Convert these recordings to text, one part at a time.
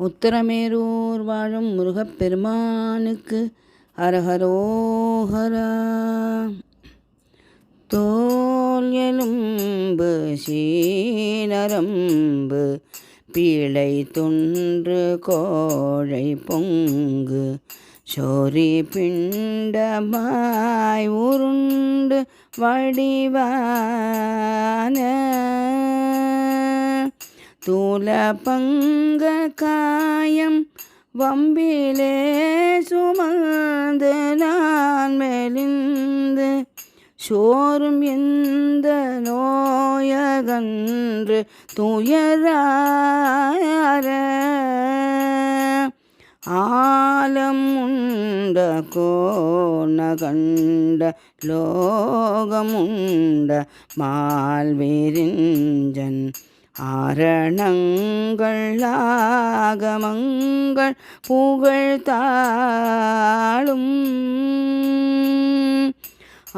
உத்தரமேரூர் வாழும் முருகப்பெருமானுக்கு ஹரஹரோஹரா தோல் எலும்பு சீனரம்பு பீழை துன்று கோழை பொங்கு சோரி பிண்டமாய் உருண்டு வடிவான தூல பங்க காயம் வம்பிலே சுமந்து நான் மெலிந்து சோறும் எந்த நோயகன்று துயரார ஆலம் உண்ட கோணகண்ட லோகமுண்ட மால்விரிஞ்சன் ஆரணங்கள் ஆகமங்கள் புகழ்த்தாளும்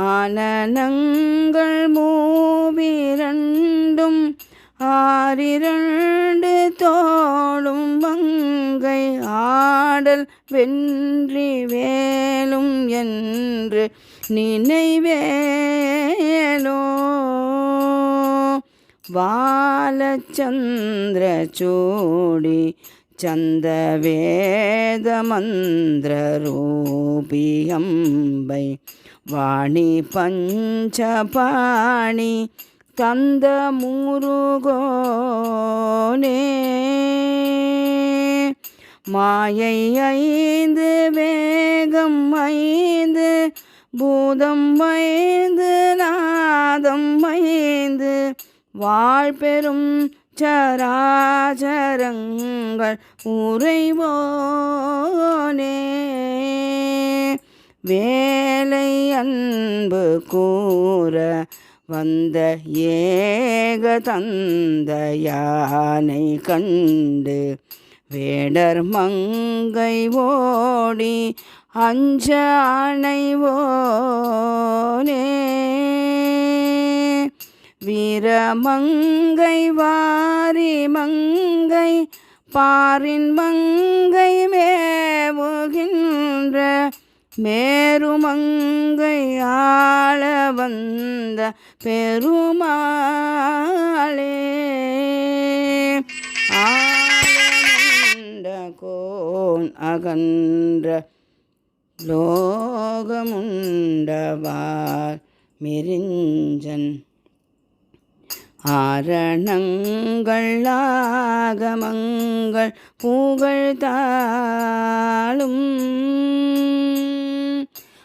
ஆனனங்கள் மூவிரண்டும் ஆறிரண்டு தோளும் மங்கை ஆடல் வென்றி வேலும் என்று நினைவே வாலச்சந்திர சூடி சந்த வேத மந்திர ரூபியம்பை வாணி பஞ்சபாணி தந்த முருகோனே மாயை ஐந்து வாழ்பெரும் சராச்சரங்கள் உறைவோனே. வேலை அன்பு கூற வந்த ஏக தந்த யானை கண்டு வேடர் மங்கை ஓடி அஞ்ச அணைவோனே. வீரமங்கை வாரி மங்கை பாரின் மங்கை மேவுகின்ற மேருமங்கை ஆள வந்த பெருமாளே. ஆளமண்ட கோன் அகன்ற லோகமுண்டவார் மிரிஞ்சன் ஆரணங்கள் ஆகமங்கள் புகழ்தாளும்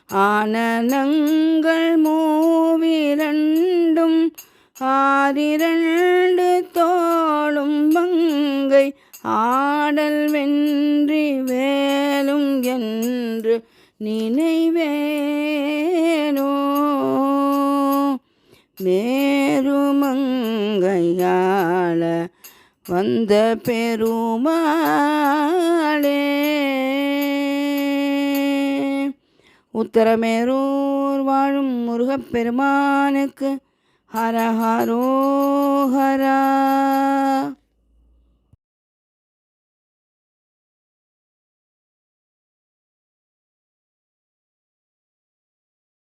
ஆனனங்கள் மூவிரண்டும் ஆறிரண்டு தோளும் பங்கை ஆடல் வென்றி வேலும் என்று நினைவேனோ? நேருமங்கையாள வந்த பெருமாளே. உத்தரமேரூர் வாழும் முருகப்பெருமானுக்கு ஹரஹரோஹரா.